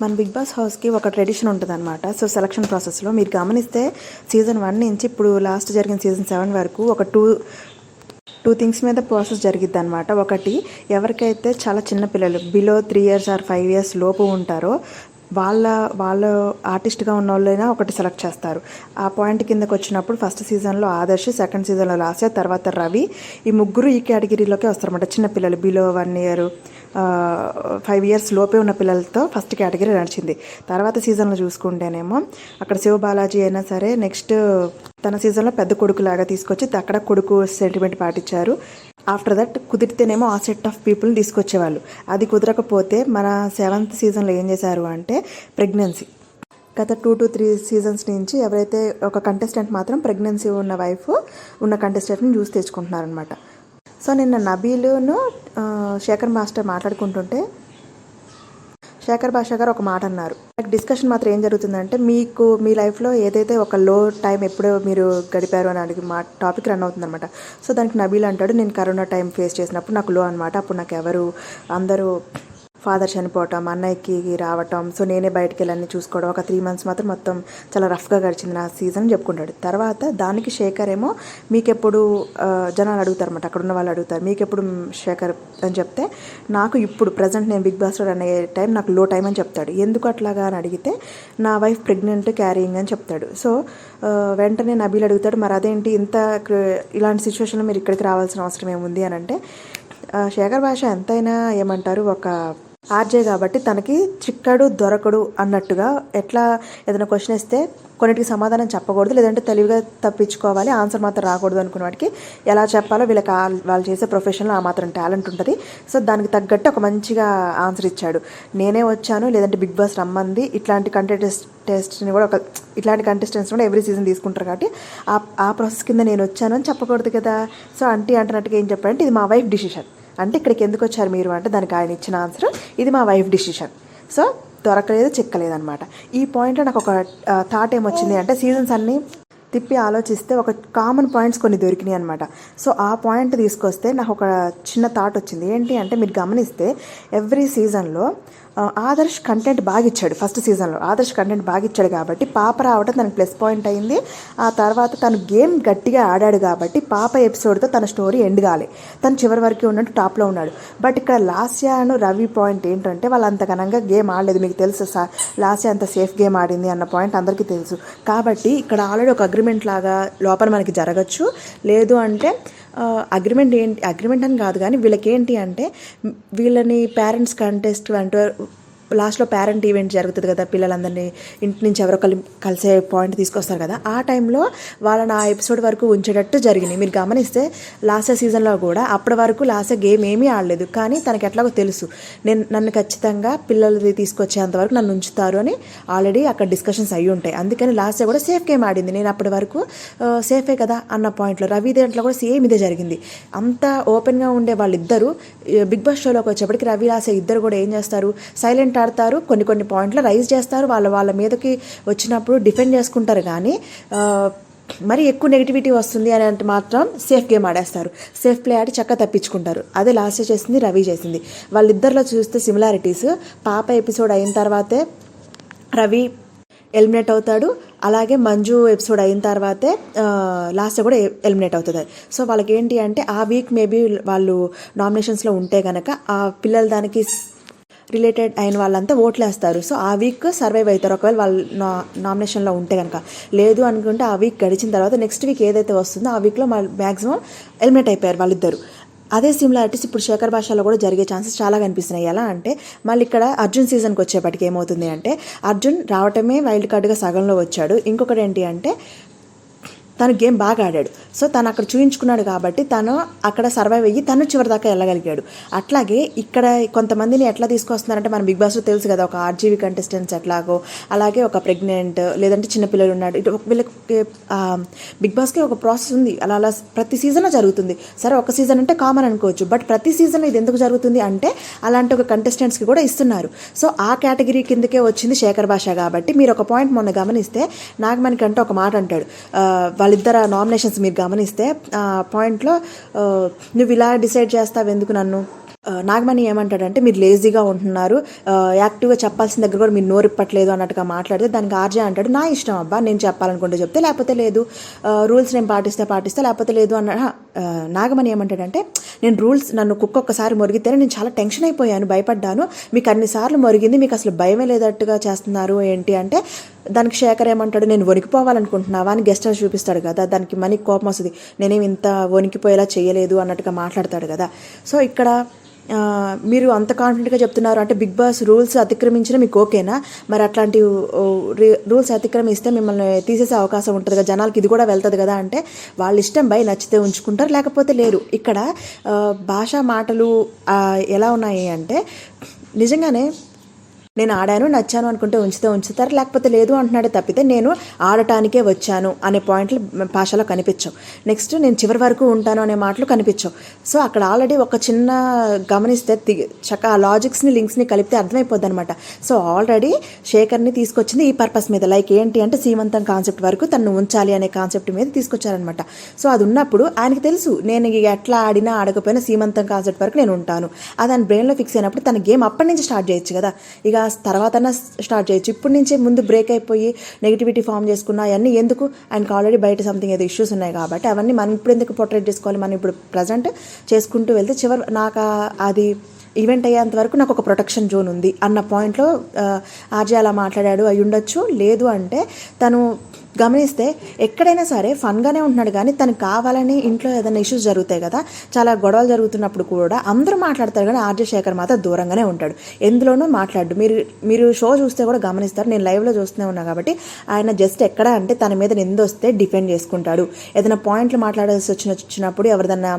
మన big boss హౌస్కి ఒక ట్రెడిషన్ ఉంటుంది అనమాట సో సెలక్షన్ ప్రాసెస్లో మీరు గమనిస్తే సీజన్ వన్ నుంచి ఇప్పుడు లాస్ట్ జరిగిన సీజన్ సెవెన్ వరకు ఒక టూ టూ థింగ్స్ మీద ప్రాసెస్ జరిగిద్ది అనమాట ఒకటి ఎవరికైతే చాలా చిన్న పిల్లలు below three years or five years లోపు ఉంటారో వాళ్ళ వాళ్ళ ఆర్టిస్ట్గా ఉన్న వాళ్ళైనా ఒకటి సెలెక్ట్ చేస్తారు. ఆ పాయింట్ కిందకి వచ్చినప్పుడు ఫస్ట్ సీజన్లో ఆదర్శ్ సెకండ్ సీజన్లో లాస్య తర్వాత రవి. ఈ ముగ్గురు ఈ కేటగిరీలోకి వస్తారన్నమాట. చిన్నపిల్లలు below one year five years లోపే ఉన్న పిల్లలతో ఫస్ట్ కేటగిరీ నడిచింది. తర్వాత సీజన్లో చూసుకుంటేనేమో అక్కడ శివ బాలాజీ అయినా సరే నెక్స్ట్ తన సీజన్లో పెద్ద కొడుకు లాగా తీసుకొచ్చి అక్కడ కొడుకు సెంటిమెంట్ పాటించారు. ఆఫ్టర్ దట్ కుదిరితేనేమో ఆ సెట్ ఆఫ్ పీపుల్ని తీసుకొచ్చేవాళ్ళు. అది కుదరకపోతే మన సెవెంత్ సీజన్లో ఏం చేశారు అంటే ప్రెగ్నెన్సీ గత టూ టు త్రీ సీజన్స్ నుంచి ఎవరైతే ఒక కంటెస్టెంట్ మాత్రం ప్రెగ్నెన్సీ ఉన్న వైఫ్ ఉన్న కంటెస్టెంట్ని చూసి తెచ్చుకుంటున్నారనమాట సో నిన్న నబీలును శేఖర్ మాస్టర్ మాట్లాడుకుంటుంటే శేఖర్ భాష గారు ఒక మాట అన్నారు. డిస్కషన్ మాత్రం ఏం జరుగుతుందంటే మీకు మీ లైఫ్లో ఏదైతే ఒక లో టైం ఎప్పుడో మీరు గడిపారు అని అడిగి మా టాపిక్ రన్ అవుతుందన్నమాట. సో దానికి నబీల్ అంటాడు నేను కరోనా టైం ఫేస్ చేసినప్పుడు నాకు లో అనమాట అప్పుడు నాకు ఎవరు అందరూ ఫాదర్ చనిపోవటం అన్నయ్యకి రావటం సో నేనే బయటికి వెళ్ళని చూసుకోవడం ఒక త్రీ మంత్స్ మాత్రం మొత్తం చాలా రఫ్గా గడిచింది నా సీజన్ చెప్పుకుంటాడు. తర్వాత దానికి శేఖర్ ఏమో మీకెప్పుడు జనాలు జనాలు అడుగుతారన్నమాట అక్కడ ఉన్న వాళ్ళు అడుగుతారు మీకెప్పుడు శేఖర్ అని చెప్తే నాకు ఇప్పుడు ప్రజెంట్ నేను బిగ్ బాస్టర్ అనే టైం నాకు లో టైం అని చెప్తాడు. ఎందుకు అట్లాగా అని అడిగితే నా వైఫ్ ప్రెగ్నెంట్ క్యారీయింగ్ అని చెప్తాడు. సో వెంటనే నబీలు అడుగుతాడు మరి అదేంటి ఇంత ఇలాంటి సిచ్యువేషన్లో మీరు ఇక్కడికి రావాల్సిన అవసరం ఏముంది? అని అంటే శేఖర్ భాష ఎంతైనా ఏమంటారు ఒక ఆర్జే కాబట్టి తనకి చిక్కడు దొరకడు అన్నట్టుగా ఎట్లా ఏదైనా క్వశ్చన్ ఇస్తే కొన్నిటికి సమాధానం చెప్పకూడదు లేదంటే తెలివిగా తప్పించుకోవాలి ఆన్సర్ మాత్రం రాకూడదు అనుకున్న వాటికి ఎలా చెప్పాలో వీళ్ళకి వాళ్ళు చేసే ప్రొఫెషన్లో ఆ మాత్రం టాలెంట్ ఉంటుంది. సో దానికి తగ్గట్టు ఒక మంచిగా ఆన్సర్ ఇచ్చాడు. నేనే వచ్చాను లేదంటే బిగ్ బాస్ రమ్మంది ఇట్లాంటి కంటెస్ట్ టెస్ట్ని కూడా ఒక ఇట్లాంటి కంటెస్టెంట్స్ కూడా ఎవ్రీ సీజన్ తీసుకుంటారు కాబట్టి ఆ ఆ ప్రాసెస్ కింద నేను వచ్చాను అని చెప్పకూడదు కదా. సో అంటే అంటున్నట్టుగా ఏం చెప్పాడంటే ఇది మా వైఫ్ డిసిషన్ అంటే ఇక్కడికి ఎందుకు వచ్చారు మీరు అంటే దానికి ఆయన ఇచ్చిన ఆన్సర్ ఇది మా వైఫ్ డిసిషన్ సో దొరకలేదు చిక్కలేదనమాట ఈ పాయింట్లో నాకు ఒక థాట్ ఏమొచ్చింది అంటే సీజన్స్ అన్నీ తిప్పి ఆలోచిస్తే ఒక కామన్ పాయింట్స్ కొన్ని దొరికినాయి అనమాట సో ఆ పాయింట్ తీసుకొస్తే నాకు ఒక చిన్న థాట్ వచ్చింది. ఏంటి అంటే మీరు గమనిస్తే ఎవ్రీ సీజన్లో ఆదర్శ్ కంటెంట్ బాగా ఇచ్చాడు ఫస్ట్ సీజన్లో ఆదర్శ్ కంటెంట్ బాగా ఇచ్చాడు కాబట్టి పాప రావడం తనకి ప్లస్ పాయింట్ అయింది. ఆ తర్వాత తను గేమ్ గట్టిగా ఆడాడు కాబట్టి పాప ఎపిసోడ్తో తన స్టోరీ ఎండ్ కాలే. తను చివరి వరకు ఉన్నట్టు టాప్లో ఉన్నాడు. బట్ ఇక్కడ లాస్యాను రవి పాయింట్ ఏంటంటే వాళ్ళు అంత ఘనంగా గేమ్ ఆడలేదు. మీకు తెలుసు సార్ లాస్యా అంత సేఫ్ గేమ్ ఆడింది అన్న పాయింట్ అందరికీ తెలుసు. కాబట్టి ఇక్కడ ఆల్రెడీ ఒక అగ్రిమెంట్ లాగా లోపల మనకి జరగచ్చు. లేదు అంటే అగ్రిమెంట్ ఏంటి అగ్రిమెంట్ అని కాదు కానీ వీళ్ళకి ఏంటి అంటే వీళ్ళని పేరెంట్స్ కంటెస్ట్ అంటే లాస్ట్లో పేరెంట్ ఈవెంట్ జరుగుతుంది కదా పిల్లలందరినీ ఇంటి నుంచి ఎవరో కలి కలిసే పాయింట్ తీసుకొస్తారు కదా. ఆ టైంలో వాళ్ళని ఆ ఎపిసోడ్ వరకు ఉంచేటట్టు జరిగింది. మీరు గమనిస్తే లాస్ట్ సీజన్లో కూడా అప్పటి వరకు లాస్ట్ గేమ్ ఏమీ ఆడలేదు. కానీ తనకి ఎట్లాగో తెలుసు నేను నన్ను ఖచ్చితంగా పిల్లలది తీసుకొచ్చేంత వరకు నన్ను ఉంచుతారు అని ఆల్రెడీ అక్కడ డిస్కషన్స్ అయ్యి ఉంటాయి. అందుకని లాస్ట్ కూడా సేఫ్ గేమ్ ఆడింది. నేను అప్పటి వరకు సేఫే కదా అన్న పాయింట్లో రవి దేంట్లో కూడా సేమ్ ఇదే జరిగింది. అంత ఓపెన్గా ఉండే వాళ్ళిద్దరూ బిగ్ బాస్ షోలోకి వచ్చేప్పటికి రవి లాసే ఇద్దరు కూడా ఏం చేస్తారు? సైలెంట్ మాట్లాడతారు కొన్ని కొన్ని పాయింట్లు రైజ్ చేస్తారు వాళ్ళ వాళ్ళ మీదకి వచ్చినప్పుడు డిఫెండ్ చేసుకుంటారు కానీ మరి ఎక్కువ నెగిటివిటీ వస్తుంది అని అంటే మాత్రం సేఫ్ గేమ్ ఆడేస్తారు. సేఫ్ ప్లే ఆడి చక్కగా తప్పించుకుంటారు. అదే లాస్ట్ చేసింది రవి చేసింది. వాళ్ళిద్దరిలో చూస్తే సిమిలారిటీస్ పాప ఎపిసోడ్ అయిన తర్వాతే రవి ఎలిమినేట్ అవుతాడు. అలాగే మంజు ఎపిసోడ్ అయిన తర్వాతే లాస్ట్ కూడా ఎలిమినేట్ అవుతుంది. సో వాళ్ళకి ఏంటి అంటే ఆ వీక్ మేబీ వాళ్ళు నామినేషన్స్లో ఉంటే కనుక ఆ పిల్లలు దానికి రిలేటెడ్ అయిన వాళ్ళంతా ఓట్లు వేస్తారు సో ఆ వీక్ సర్వైవ్ అవుతారు. ఒకవేళ వాళ్ళు నా నామినేషన్లో ఉంటే కనుక లేదు అనుకుంటే ఆ వీక్ గడిచిన తర్వాత నెక్స్ట్ వీక్ ఏదైతే వస్తుందో ఆ వీక్లో మ్యాక్సిమం ఎలిమినేట్ అయిపోయారు వాళ్ళిద్దరు. అదే సిమిలారిటీస్ ఇప్పుడు శేఖర్ భాషలో కూడా జరిగే ఛాన్సెస్ చాలా కనిపిస్తున్నాయి. ఎలా అంటే మళ్ళీ ఇక్కడ అర్జున్ సీజన్కి వచ్చేప్పటికి ఏమవుతుంది అంటే అర్జున్ రావటమే వైల్డ్ కార్డ్గా సగంలో వచ్చాడు. ఇంకొకటి ఏంటి అంటే తను గేమ్ బాగా ఆడాడు. సో తను అక్కడ చూయించుకున్నాడు కాబట్టి తను అక్కడ సర్వైవ్ అయ్యి తను చివరి దాకా వెళ్ళగలిగాడు. అట్లాగే ఇక్కడ కొంతమందిని ఎట్లా తీసుకొస్తున్నారంటే మన బిగ్ బాస్లో తెలుసు కదా ఒక ఆర్జీవీ కంటెస్టెంట్స్ ఎట్లాగో అలాగే ఒక ప్రెగ్నెంట్ లేదంటే చిన్నపిల్లలు ఉన్నాడు. ఇటు వీళ్ళకి బిగ్ బాస్కి ఒక ప్రాసెస్ ఉంది. అలా అలా ప్రతి సీజన్లో జరుగుతుంది. సరే ఒక సీజన్ అంటే కామన్ అనుకోవచ్చు బట్ ప్రతి సీజన్ ఇది ఎందుకు జరుగుతుంది అంటే అలాంటి ఒక కంటెస్టెంట్స్కి కూడా ఇస్తున్నారు. సో ఆ కేటగిరీ కిందకే వచ్చింది శేఖర్ భాష కాబట్టి మీరు ఒక పాయింట్ మొన్న గమనిస్తే నాగమణి అంటే ఒక మాట అంటాడు. వాళ్ళిద్దరు నామినేషన్స్ మీరు గమనిస్తే ఆ పాయింట్లో నువ్వు ఇలా డిసైడ్ చేస్తావు ఎందుకు నన్ను? నాగమణి ఏమంటాడంటే మీరు లేజీగా ఉంటున్నారు. యాక్టివ్గా చెప్పాల్సిన దగ్గర కూడా మీరు నోరిప్పట్లేదు అన్నట్టుగా మాట్లాడితే దానికి ఆర్జే అంటాడు నా ఇష్టం అబ్బా నేను చెప్పాలనుకుంటే చెప్తే లేకపోతే లేదు. రూల్స్ నేను పాటిస్తే పాటిస్తే లేకపోతే లేదు అన్న నాగమణి ఏమంటాడంటే నేను రూల్స్ నన్ను కుక్క ఒక్కసారి మొరిగితేనే నేను చాలా టెన్షన్ అయిపోయాను భయపడ్డాను. మీకు అన్నిసార్లు మొరిగింది మీకు అసలు భయమే లేదట్టుగా చేస్తున్నారు ఏంటి అంటే దానికి శేఖర్ ఏమంటాడు నేను వణికిపోవాలనుకుంటున్నావా? అని గెస్ట్ హౌస్ చూపిస్తాడు కదా. దానికి మనకి కోపం వస్తుంది. నేనేం ఇంత వణికిపోయేలా చేయలేదు అన్నట్టుగా మాట్లాడతాడు కదా. సో ఇక్కడ మీరు అంత కాన్ఫిడెంట్గా చెప్తున్నారు అంటే బిగ్ బాస్ రూల్స్ అతిక్రమించిన మీకు ఓకేనా? మరి అట్లాంటి రి- రూల్స్ అతిక్రమిస్తే మిమ్మల్ని తీసేసే అవకాశం ఉంటుంది కదా. జనాలకి ఇది కూడా వెళ్తుంది కదా అంటే వాళ్ళ ఇష్టం బై నచ్చితే ఉంచుకుంటారు లేకపోతే లేరు. ఇక్కడ భాషా మాటలు ఎలా ఉన్నాయి అంటే నిజంగానే నేను ఆడాను నచ్చాను అనుకుంటే ఉంచితే ఉంచుతారు. లేకపోతే లేదు అంటున్నాడు తప్పితే నేను ఆడటానికే వచ్చాను అనే పాయింట్లు భాషలో కనిపించవు. నెక్స్ట్ నేను చివరి వరకు ఉంటాను అనే మాటలు కనిపించవు. సో అక్కడ ఆల్రెడీ ఒక చిన్న గమనిస్తే చక్క ఆ లాజిక్స్ని లింక్స్ని కలిపితే అర్థమైపోద్ది అనమాట సో ఆల్రెడీ శేఖర్ని తీసుకొచ్చింది ఈ పర్పస్ మీద. లైక్ ఏంటి అంటే సీమంతం కాన్సెప్ట్ వరకు తను ఉంచాలి అనే కాన్సెప్ట్ మీద తీసుకొచ్చారనమాట సో అది ఉన్నప్పుడు ఆయనకి తెలుసు నేను ఇక ఎట్లా ఆడినా ఆడకపోయినా సీమంతం కాన్సెప్ట్ వరకు నేను ఉంటాను. అది ఆయన బ్రెయిన్లో ఫిక్స్ అయినప్పుడు తన గేమ్ అప్పటి నుంచి స్టార్ట్ చేయొచ్చు కదా. ఇక తర్వాత స్టార్ట్ చేయొచ్చు. ఇప్పటి నుంచే ముందు బ్రేక్ అయిపోయి నెగిటివిటీ ఫామ్ చేసుకున్న అవన్నీ ఎందుకు? ఆయనకు ఆల్రెడీ బయట సంథింగ్ ఏదో ఇష్యూస్ ఉన్నాయి కాబట్టి అవన్నీ మనం ఇప్పుడు ఎందుకు పోర్ట్రేట్ చేసుకోవాలి? మనం ఇప్పుడు ప్రజెంట్ చేసుకుంటూ వెళ్తే చివరి నాకు అది ఈవెంట్ అయ్యేంత వరకు నాకు ఒక ప్రొటెక్షన్ జోన్ ఉంది. అన్న పాయింట్లో ఆర్జే అలా మాట్లాడాడు అయి ఉండొచ్చు లేదు అంటే తను గమనిస్తే ఎక్కడైనా సరే ఫన్గానే ఉంటున్నాడు కానీ తనకు కావాలని ఇంట్లో ఏదైనా ఇష్యూస్ జరుగుతాయి కదా చాలా గొడవలు జరుగుతున్నప్పుడు కూడా అందరూ మాట్లాడతారు కానీ ఆర్జే శేఖర్ మాత్రం దూరంగానే ఉంటాడు. ఎందులోనూ మాట్లాడు. మీరు మీరు షో చూస్తే కూడా గమనిస్తారు. నేను లైవ్లో చూస్తూనే ఉన్నా కాబట్టి ఆయన జస్ట్ ఎక్కడ అంటే తన మీద నిందొస్తే డిఫెండ్ చేసుకుంటాడు. ఏదైనా పాయింట్లు మాట్లాడాల్సి వచ్చిన వచ్చినప్పుడు ఎవరిదన్నా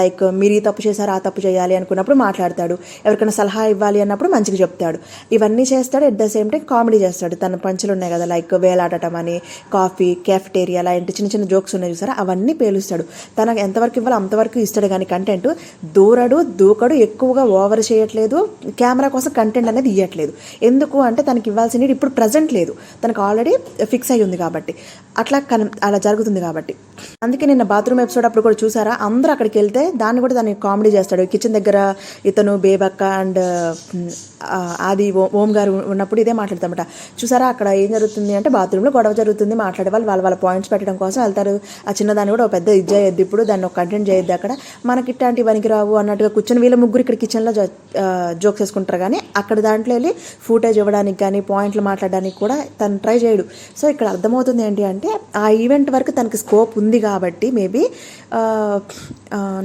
లైక్ మీరు ఈ తప్పు చేశారు ఆ తప్పు చేయాలి అనుకున్నప్పుడు మాట్లాడతాడు. ఎవరికైనా సలహా ఇవ్వాలి అన్నప్పుడు మంచిగా చెప్తాడు. ఇవన్నీ చేస్తాడు. At the same time comedy చేస్తాడు. తన పంచులు ఉన్నాయి కదా లైక్ వేలాడటం అని కాఫీ కెఫ్టేరియా లాంటి చిన్న చిన్న జోక్స్ ఉన్నాయి చూసారా? అవన్నీ పేలుస్తాడు. తనకు ఎంతవరకు ఇవ్వాలో అంతవరకు ఇస్తాడు కానీ కంటెంట్ దూరడు దూకడు ఎక్కువగా ఓవర్ చేయట్లేదు కెమెరా కోసం కంటెంట్ అనేది ఇవ్వట్లేదు ఎందుకు అంటే తనకి ఇవ్వాల్సిన ఇప్పుడు ప్రజెంట్ లేదు. తనకు ఆల్రెడీ ఫిక్స్ అయ్యి ఉంది కాబట్టి. అట్లా కన్ అలా జరుగుతుంది కాబట్టి. అందుకే నిన్న బాత్రూమ్ ఎపిసోడ్ అప్పుడు కూడా చూసారా? అందరూ అక్కడికి వెళ్తే దాన్ని కూడా దాన్ని కామెడీ చేస్తాడు. కిచెన్ దగ్గర ఇతను బేబక్క అండ్ ఆది ఓ- ఓం గారు ఉన్నప్పుడు ఇదే మాట్లాడతామట. చూసారా? అక్కడ ఏం జరుగుతుంది అంటే బాత్రూంలో గొడవ జరుగుతుంది. మాట్లాడే వాళ్ళు వాళ్ళ వాళ్ళ పాయింట్స్ పెట్టడం కోసం వెళ్తారు. ఆ చిన్నదాన్ని కూడా ఒక పెద్ద ఇది చేయొద్దు. ఇప్పుడు దాన్ని ఒక కంటెంట్ చేయొద్దు అక్కడ. మనకి ఇట్లాంటి పనికి రావు అన్నట్టుగా కూర్చొని వీళ్ళ ముగ్గురు ఇక్కడ కిచెన్లో జోక్స్ వేసుకుంటారు కానీ అక్కడ దాంట్లో వెళ్ళి ఫూటేజ్ ఇవ్వడానికి కానీ పాయింట్లు మాట్లాడడానికి కూడా తను ట్రై చేయడు. సో ఇక్కడ అర్థమవుతుంది ఏంటి అంటే ఆ ఈవెంట్ వరకు తనకి స్కోప్ ఉంది కాబట్టి మేబీ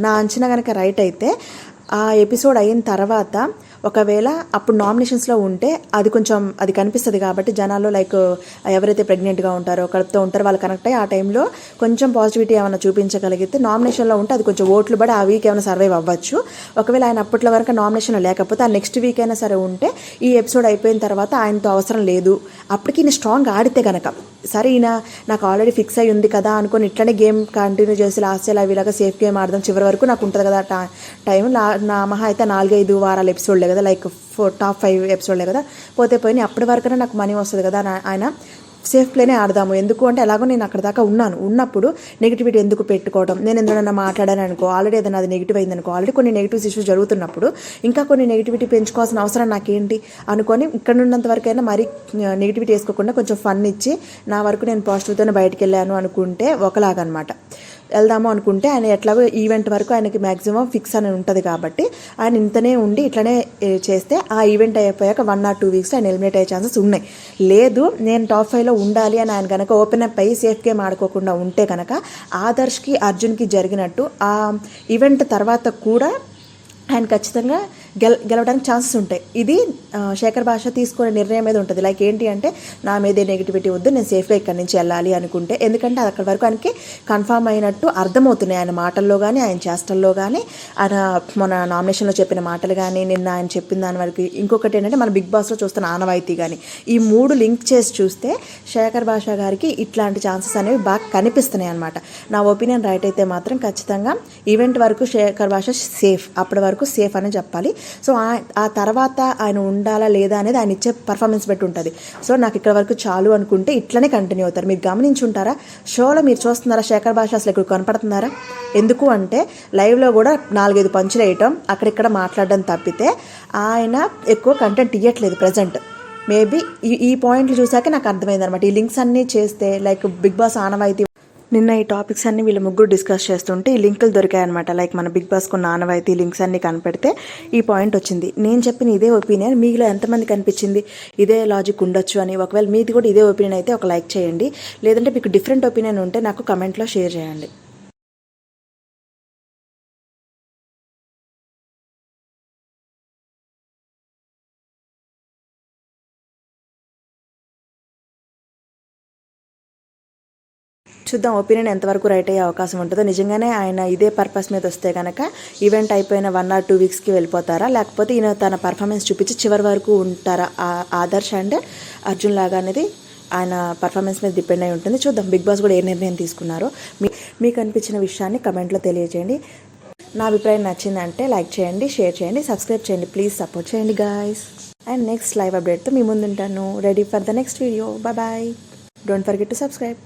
నా అంచనా కనుక రైట్ అయితే ఆ ఎపిసోడ్ అయిన తర్వాత ఒకవేళ అప్పుడు నామినేషన్స్లో ఉంటే అది కొంచెం అది కనిపిస్తుంది కాబట్టి జనాల్లో లైక్ ఎవరైతే ప్రెగ్నెంట్గా ఉంటారో కడుపుతో ఉంటారో వాళ్ళు కనెక్ట్ అయ్యి ఆ టైంలో కొంచెం పాజిటివిటీ ఏమైనా చూపించగలిగితే నామినేషన్లో ఉంటే అది కొంచెం ఓట్లు పడి ఆ వీక్ ఏమైనా సర్వైవ్ అవ్వచ్చు. ఒకవేళ ఆయన అప్పట్లో వరకు నామినేషన్లో లేకపోతే ఆ నెక్స్ట్ వీక్ అయినా సరే ఉంటే ఈ ఎపిసోడ్ అయిపోయిన తర్వాత ఆయనతో అవసరం లేదు. అప్పటికి నేను స్ట్రాంగ్ ఆడితే కనుక సరే ఈయన నాకు ఆల్రెడీ ఫిక్స్ అయ్యి ఉంది కదా అనుకుని ఇట్లనే గేమ్ కంటిన్యూ చేసి లాస్ట్ ఇలా ఇలాగా సేఫ్ గేమ్ ఆడదాం చివరి వరకు నాకు ఉంటుంది కదా టా- టైం నా మహా అయితే నాలుగైదు వారాల ఎపిసోడ్లే కదా లైక్ ఫోర్ టాప్ ఫైవ్ ఎపిసోడ్లే కదా. పోతే పోయినాయి అప్పటి వరకనే నాకు మనీ వస్తుంది కదా ఆయన సేఫ్ ప్లేనే ఆడదాము. ఎందుకు అంటే ఎలాగో నేను అక్కడ దాకా ఉన్నాను. ఉన్నప్పుడు నెగిటివిటీ ఎందుకు పెట్టుకోవడం నేను ఎందుకన్నా మాట్లాడాను అనుకో ఆల్రెడీ ఏదైనా అది నెగిటివ్ అయింది అనుకో ఆల్రెడీ కొన్ని నెగిటివ్ ఇష్యూస్ జరుగుతున్నప్పుడు ఇంకా కొన్ని నెగిటివిటీ పెంచుకోవాల్సిన అవసరం నాకేంటి అనుకొని ఇక్కడ ఉన్నంత వరకైనా మరీ నెగిటివిటీ వేసుకోకుండా కొంచెం ఫన్ ఇచ్చి నా వరకు నేను పాజిటివ్తోనే బయటకు వెళ్ళాను అనుకుంటే ఒకలాగనమాట. వెళ్దాము అనుకుంటే ఆయన ఎట్లాగో ఈవెంట్ వరకు ఆయనకి మ్యాక్సిమం ఫిక్స్ అని ఉంటుంది కాబట్టి ఆయన ఇంతనే ఉండి ఇట్లనే చేస్తే ఆ ఈవెంట్ అయిపోయాక వన్ ఆర్ టూ వీక్స్ ఆయన ఎలిమినేట్ అయ్యే ఛాన్సెస్ ఉన్నాయి. లేదు నేను టాప్ ఫైవ్లో ఉండాలి అని ఆయన కనుక ఓపెన్ అప్ అయ్యి సేఫ్ గేమ్ ఆడుకోకుండా ఉంటే కనుక ఆదర్శ్కి అర్జున్కి జరిగినట్టు ఆ ఈవెంట్ తర్వాత కూడా ఆయన ఖచ్చితంగా గెల గెలవడానికి ఛాన్సెస్ ఉంటాయి. ఇది శేఖర్ భాష తీసుకునే నిర్ణయం మీద ఉంటుంది. లైక్ ఏంటి అంటే నా మీద నెగిటివిటీ వద్దు నేను సేఫ్గా ఇక్కడి నుంచి వెళ్ళాలి అనుకుంటే. ఎందుకంటే అది అక్కడి వరకు ఆయనకి కన్ఫామ్ అయినట్టు అర్థమవుతున్నాయి. ఆయన మాటల్లో కానీ ఆయన చేష్టల్లో కానీ ఆయన మన నామినేషన్లో చెప్పిన మాటలు కానీ నిన్న ఆయన చెప్పిన దాని వరకు. ఇంకొకటి ఏంటంటే మన బిగ్ బాస్లో చూస్తున్న ఆనవాయితీ కానీ ఈ మూడు లింక్ చేసి చూస్తే శేఖర్ భాష గారికి ఇట్లాంటి ఛాన్సెస్ అనేవి బాగా కనిపిస్తున్నాయి అనమాట నా ఒపీనియన్ రైట్ అయితే మాత్రం ఖచ్చితంగా ఈవెంట్ వరకు శేఖర్ భాష సేఫ్ అప్పటి వరకు సేఫ్ అని చెప్పాలి. సో ఆ- ఆ తర్వాత ఆయన ఉండాలా లేదా అనేది ఆయన ఇచ్చే పర్ఫార్మెన్స్ బట్టి ఉంటుంది. సో నాకు ఇక్కడ వరకు చాలు అనుకుంటే ఇట్లనే కంటిన్యూ అవుతారు. మీరు గమనించుంటారా? షోలో మీరు చూస్తున్నారా? శేఖర్ భాష అసలు ఇక్కడ కనపడుతున్నారా? ఎందుకు అంటే లైవ్లో కూడా నాలుగైదు పంచులు వేయటం అక్కడిక్కడ మాట్లాడడం తప్పితే ఆయన ఎక్కువ కంటెంట్ ఇవ్వట్లేదు ప్రజెంట్ మేబీ ఈ ఈ పాయింట్లు చూసాక నాకు అర్థమైంది అనమాట ఈ లింక్స్ అన్నీ చేస్తే లైక్ బిగ్ బాస్ ఆనవాయితీ నిన్న ఈ టాపిక్స్ అన్ని వీళ్ళ ముగ్గురు డిస్కస్ చేస్తుంటే ఈ లింకులు దొరికాయన్నమాట. లైక్ మన బిగ్ బాస్కు నానవాయితీ లింక్స్ అన్ని కనిపెడితే ఈ పాయింట్ వచ్చింది. నేను చెప్పిన ఇదే ఒపీనియన్ మీలో ఎంతమంది కనిపించింది ఇదే లాజిక్ ఉండొచ్చు అని. ఒకవేళ మీది కూడా ఇదే ఒపీనియన్ అయితే ఒక లైక్ చేయండి. లేదంటే మీకు డిఫరెంట్ ఒపీనియన్ ఉంటే నాకు కమెంట్లో షేర్ చేయండి. చూద్దాం ఒపీనియన్ ఎంతవరకు రైట్ అయ్యే అవకాశం ఉంటుందో. నిజంగానే ఆయన ఇదే పర్పస్ మీద వస్తే కనుక ఈవెంట్ అయిపోయిన వన్ ఆర్ టూ వీక్స్కి వెళ్ళిపోతారా? లేకపోతే ఈయన తన పర్ఫార్మెన్స్ చూపించి చివరి వరకు ఉంటారా? ఆదర్శ ఆదర్శ్ అండ్ అర్జున్ లాగా అనేది ఆయన పర్ఫార్మెన్స్ మీద డిపెండ్ అయి ఉంటుంది. చూద్దాం బిగ్ బాస్ కూడా ఏ నిర్ణయం తీసుకున్నారో. మీ మీకు అనిపించిన విషయాన్ని కమెంట్లో తెలియజేయండి. నా అభిప్రాయం నచ్చిందంటే లైక్ చేయండి షేర్ చేయండి సబ్స్క్రైబ్ చేయండి ప్లీజ్ సపోర్ట్ చేయండి గాయస్ అండ్ నెక్స్ట్ లైవ్ అప్డేట్తో మీ ముందుంటాను. Ready for the next video. Bye bye. Don't forget to subscribe.